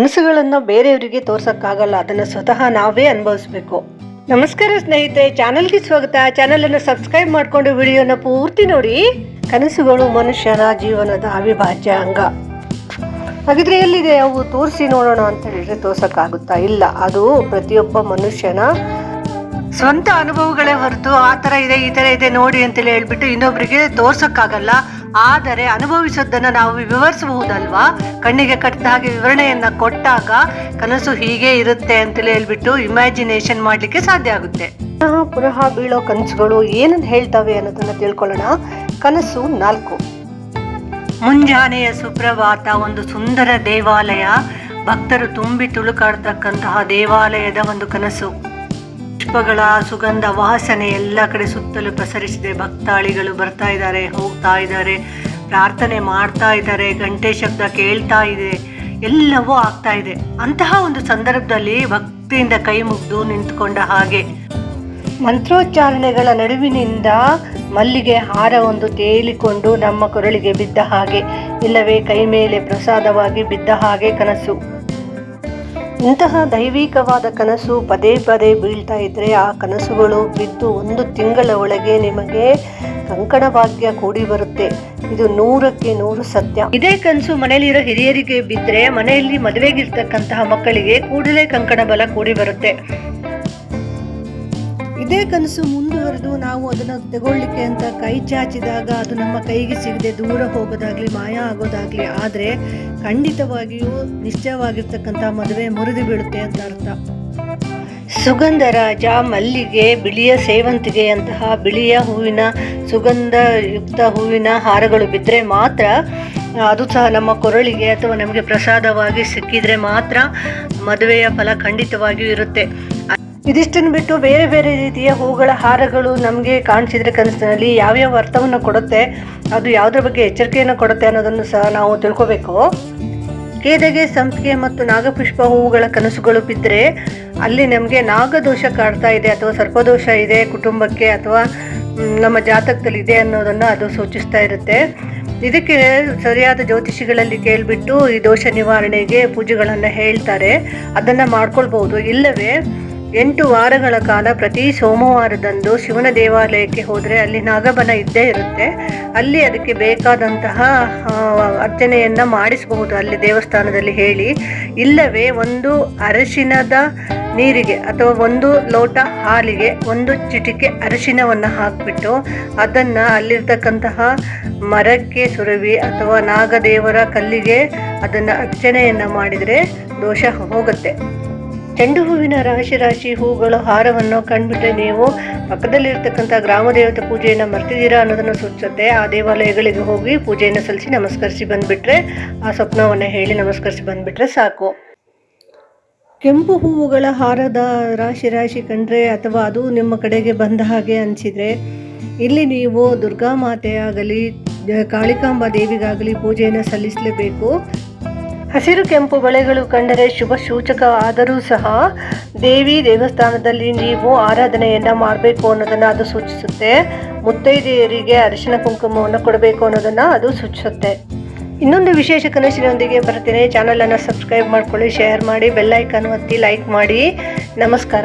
ಕನಸುಗಳನ್ನು ಬೇರೆಯವರಿಗೆ ತೋರ್ಸೋಕ್ಕಾಗಲ್ಲ, ಅದನ್ನು ಸ್ವತಃ ನಾವೇ ಅನುಭವಿಸ್ಬೇಕು. ನಮಸ್ಕಾರ ಸ್ನೇಹಿತರೆ, ಚಾನಲ್ಗೆ ಸ್ವಾಗತ. ಚಾನಲ್ ಅನ್ನು ಸಬ್ಸ್ಕ್ರೈಬ್ ಮಾಡಿಕೊಂಡು ವಿಡಿಯೋನ ಪೂರ್ತಿ ನೋಡಿ. ಕನಸುಗಳು ಮನುಷ್ಯನ ಜೀವನದ ಅವಿಭಾಜ್ಯ ಅಂಗ. ಹಾಗಿದ್ರೆ ಎಲ್ಲಿದೆ? ಅವು ತೋರಿಸಿ ನೋಡೋಣ ಅಂತ ಹೇಳಿದ್ರೆ ತೋರ್ಸೋಕ್ಕಾಗುತ್ತಾ ಇಲ್ಲ. ಅದು ಪ್ರತಿಯೊಬ್ಬ ಮನುಷ್ಯನ ಸ್ವಂತ ಅನುಭವಗಳೇ ಹೊರತು ಆ ಥರ ಇದೆ, ಈ ಥರ ಇದೆ ನೋಡಿ ಅಂತೇಳಿ ಹೇಳ್ಬಿಟ್ಟು ಇನ್ನೊಬ್ಬರಿಗೆ ತೋರ್ಸಕ್ಕಾಗಲ್ಲ. ಆದರೆ ಅನುಭವಿಸೋದನ್ನ ನಾವು ವಿವರಿಸಬಹುದಲ್ವಾ? ಕಣ್ಣಿಗೆ ಕಟ್ಟಿದ ಹಾಗೆ ವಿವರಣೆಯನ್ನ ಕೊಟ್ಟಾಗ ಕನಸು ಹೀಗೆ ಇರುತ್ತೆ ಅಂತೇಳಿ ಹೇಳ್ಬಿಟ್ಟು ಇಮ್ಯಾಜಿನೇಷನ್ ಮಾಡ್ಲಿಕ್ಕೆ ಸಾಧ್ಯ ಆಗುತ್ತೆ. ಪುನಃ ಬೀಳೋ ಕನಸುಗಳು ಏನನ್ನ ಹೇಳ್ತವೆ ಅನ್ನೋದನ್ನ ತಿಳ್ಕೊಳ್ಳೋಣ. ಕನಸು ನಾಲ್ಕು. ಮುಂಜಾನೆಯ ಸುಪ್ರಭಾತ, ಒಂದು ಸುಂದರ ದೇವಾಲಯ. ಭಕ್ತರು ತುಂಬಿ ತುಳುಕಾಡ್ತಕ್ಕಂತಹ ದೇವಾಲಯದ ಒಂದು ಕನಸು. ಪುಷ್ಪಗಳ ಸುಗಂಧ ವಾಸನೆ ಎಲ್ಲ ಕಡೆ ಸುತ್ತಲೂ ಪ್ರಸರಿಸಿದೆ. ಭಕ್ತಾಳಿಗಳು ಬರ್ತಾ ಇದ್ದಾರೆ, ಹೋಗ್ತಾ ಇದ್ದಾರೆ, ಪ್ರಾರ್ಥನೆ ಮಾಡ್ತಾ ಇದ್ದಾರೆ ಗಂಟೆ ಶಬ್ದ ಕೇಳ್ತಾ ಇದೆ, ಎಲ್ಲವೂ ಆಗ್ತಾ ಇದೆ. ಅಂತಹ ಒಂದು ಸಂದರ್ಭದಲ್ಲಿ ಭಕ್ತಿಯಿಂದ ಕೈ ಮುಗ್ದು ನಿಂತ್ಕೊಂಡ ಹಾಗೆ ಮಂತ್ರೋಚ್ಚಾರಣೆಗಳ ನಡುವಿನಿಂದ ಮಲ್ಲಿಗೆ ಹಾರ ಒಂದು ತೇಲಿಕೊಂಡು ನಮ್ಮ ಕೊರಳಿಗೆ ಬಿದ್ದ ಹಾಗೆ, ಇಲ್ಲವೇ ಕೈ ಮೇಲೆ ಪ್ರಸಾದವಾಗಿ ಬಿದ್ದ ಹಾಗೆ ಕನಸು. ಇಂತಹ ದೈವಿಕವಾದ ಕನಸು ಪದೇ ಪದೇ ಬೀಳ್ತಾ ಇದ್ರೆ ಆ ಕನಸುಗಳು ಬಿದ್ದು ಒಂದು ತಿಂಗಳ ಒಳಗೆ ನಿಮಗೆ ಕಂಕಣ ಭಾಗ್ಯ ಕೂಡಿ ಬರುತ್ತೆ. ಇದು ನೂರಕ್ಕೆ ನೂರು ಸತ್ಯ. ಇದೇ ಕನಸು ಮನೆಯಲ್ಲಿರೋ ಹಿರಿಯರಿಗೆ ಬಿದ್ದರೆ ಮನೆಯಲ್ಲಿ ಮದುವೆಗಿರ್ತಕ್ಕಂತಹ ಮಕ್ಕಳಿಗೆ ಕೂಡಲೇ ಕಂಕಣ ಬಲ ಕೂಡಿ ಬರುತ್ತೆ. ಇದೇ ಕನಸು ಮುಂದುವರೆದು ನಾವು ಅದನ್ನು ತಗೊಳ್ಳಿಕ್ಕೆ ಅಂತ ಕೈ ಚಾಚಿದಾಗ ಅದು ನಮ್ಮ ಕೈಗೆ ಸಿಗದೆ ದೂರ ಹೋಗೋದಾಗ್ಲಿ, ಮಾಯ ಆಗೋದಾಗ್ಲಿ, ಆದರೆ ಖಂಡಿತವಾಗಿಯೂ ನಿಶ್ಚಯವಾಗಿರ್ತಕ್ಕಂಥ ಮದುವೆ ಮುರಿದು ಬೀಳುತ್ತೆ ಅಂತ ಅರ್ಥ. ಸುಗಂಧರಾಜ ಮಲ್ಲಿಗೆ ಬಿಳಿಯ ಸೇವಂತಿಗೆಯಂತಹ ಬಿಳಿಯ ಹೂವಿನ, ಸುಗಂಧಯುಕ್ತ ಹೂವಿನ ಹಾರಗಳು ಬಿದ್ದರೆ ಮಾತ್ರ ಅದು ಸಹ ನಮ್ಮ ಕೊರಳಿಗೆ ಅಥವಾ ನಮಗೆ ಪ್ರಸಾದವಾಗಿ ಸಿಕ್ಕಿದರೆ ಮಾತ್ರ ಮದುವೆಯ ಫಲ ಖಂಡಿತವಾಗಿಯೂ ಇರುತ್ತೆ. ಇದಿಷ್ಟನ್ನು ಬಿಟ್ಟು ಬೇರೆ ಬೇರೆ ರೀತಿಯ ಹೂಗಳ ಹಾರಗಳು ನಮಗೆ ಕಾಣಿಸಿದ್ರೆ ಕನಸಿನಲ್ಲಿ ಯಾವ್ಯಾವ ಅರ್ಥವನ್ನು ಕೊಡುತ್ತೆ, ಅದು ಯಾವುದ್ರ ಬಗ್ಗೆ ಎಚ್ಚರಿಕೆಯನ್ನು ಕೊಡುತ್ತೆ ಅನ್ನೋದನ್ನು ಸಹ ನಾವು ತಿಳ್ಕೋಬೇಕು. ಕೇದಗೆ ಸಂಪಿಗೆ ಮತ್ತು ನಾಗಪುಷ್ಪ ಹೂವುಗಳ ಕನಸುಗಳು ಬಿದ್ದರೆ ಅಲ್ಲಿ ನಮಗೆ ನಾಗದೋಷ ಕಾಡ್ತಾ ಇದೆ ಅಥವಾ ಸರ್ಪದೋಷ ಇದೆ ಕುಟುಂಬಕ್ಕೆ ಅಥವಾ ನಮ್ಮ ಜಾತಕದಲ್ಲಿ ಇದೆ ಅನ್ನೋದನ್ನು ಅದು ಸೂಚಿಸ್ತಾ ಇರುತ್ತೆ. ಇದಕ್ಕೆ ಸರಿಯಾದ ಜ್ಯೋತಿಷಿಗಳಲ್ಲಿ ಕೇಳಿಬಿಟ್ಟು ಈ ದೋಷ ನಿವಾರಣೆಗೆ ಪೂಜೆಗಳನ್ನು ಹೇಳ್ತಾರೆ. ಅದನ್ನು ಮಾಡ್ಕೊಳ್ಬೋದು ಇಲ್ಲವೇ ಎಂಟು ವಾರಗಳ ಕಾಲ ಪ್ರತಿ ಸೋಮವಾರದಂದು ಶಿವನ ದೇವಾಲಯಕ್ಕೆ ಹೋದರೆ ಅಲ್ಲಿ ನಾಗಬನ ಇದ್ದೇ ಇರುತ್ತೆ. ಅಲ್ಲಿ ಅದಕ್ಕೆ ಬೇಕಾದಂತಹ ಅರ್ಚನೆಯನ್ನು ಮಾಡಿಸಬಹುದು ಅಲ್ಲಿ ದೇವಸ್ಥಾನದಲ್ಲಿ ಹೇಳಿ. ಇಲ್ಲವೇ ಒಂದು ಅರಶಿನದ ನೀರಿಗೆ ಅಥವಾ ಒಂದು ಲೋಟ ಹಾಲಿಗೆ ಒಂದು ಚಿಟಿಕೆ ಅರಿಶಿನವನ್ನು ಹಾಕಿಬಿಟ್ಟು ಅದನ್ನು ಅಲ್ಲಿರ್ತಕ್ಕಂತಹ ಮರಕ್ಕೆ ಸುರವಿ ಅಥವಾ ನಾಗದೇವರ ಕಲ್ಲಿಗೆ ಅದನ್ನು ಅರ್ಚನೆಯನ್ನು ಮಾಡಿದರೆ ದೋಷ ಹೋಗುತ್ತೆ. ಚೆಂಡು ಹೂವಿನ ರಾಶಿ ರಾಶಿ ಹೂಗಳು ಹಾರವನ್ನು ಕಂಡುಬಿಟ್ಟರೆ ನೀವು ಪಕ್ಕದಲ್ಲಿರ್ತಕ್ಕಂಥ ಗ್ರಾಮ ದೇವತೆ ಪೂಜೆಯನ್ನು ಮರ್ತಿದ್ದೀರಾ ಅನ್ನೋದನ್ನು ಸೂಚಿಸುತ್ತೆ. ಆ ದೇವಾಲಯಗಳಿಗೆ ಹೋಗಿ ಪೂಜೆಯನ್ನು ಸಲ್ಲಿಸಿ ನಮಸ್ಕರಿಸಿ ಬಂದುಬಿಟ್ರೆ, ಆ ಸ್ವಪ್ನವನ್ನು ಹೇಳಿ ನಮಸ್ಕರಿಸಿ ಬಂದುಬಿಟ್ರೆ ಸಾಕು. ಕೆಂಪು ಹೂವುಗಳ ಹಾರದ ರಾಶಿ ರಾಶಿ ಕಂಡ್ರೆ ಅಥವಾ ಅದು ನಿಮ್ಮ ಕಡೆಗೆ ಬಂದ ಹಾಗೆ ಅನಿಸಿದರೆ, ಇಲ್ಲಿ ನೀವು ದುರ್ಗಾ ಮಾತೆಯಾಗಲಿ, ಕಾಳಿಕಾಂಬ ದೇವಿಗಾಗಲಿ ಪೂಜೆಯನ್ನು ಸಲ್ಲಿಸಲೇಬೇಕು. ಹಸಿರು ಕೆಂಪು ಬಳೆಗಳು ಕಂಡರೆ ಶುಭ ಸೂಚಕ ಆದರೂ ಸಹ ದೇವಿ ದೇವಸ್ಥಾನದಲ್ಲಿ ನೀವು ಆರಾಧನೆಯನ್ನು ಮಾಡಬೇಕು ಅನ್ನೋದನ್ನು ಅದು ಸೂಚಿಸುತ್ತೆ. ಮುತ್ತೈದೆಯರಿಗೆ ಅರಿಶಿನ ಕುಂಕುಮವನ್ನು ಕೊಡಬೇಕು ಅನ್ನೋದನ್ನು ಅದು ಸೂಚಿಸುತ್ತೆ. ಇನ್ನೊಂದು ವಿಶೇಷ ಕನಸಿನೊಂದಿಗೆ ಬರ್ತೀನಿ ಚಾನಲನ್ನು ಸಬ್ಸ್ಕ್ರೈಬ್ ಮಾಡ್ಕೊಳ್ಳಿ, ಶೇರ್ ಮಾಡಿ ಬೆಲ್ಲೈಕನ್ ಒತ್ತಿ ಲೈಕ್ ಮಾಡಿ. ನಮಸ್ಕಾರ.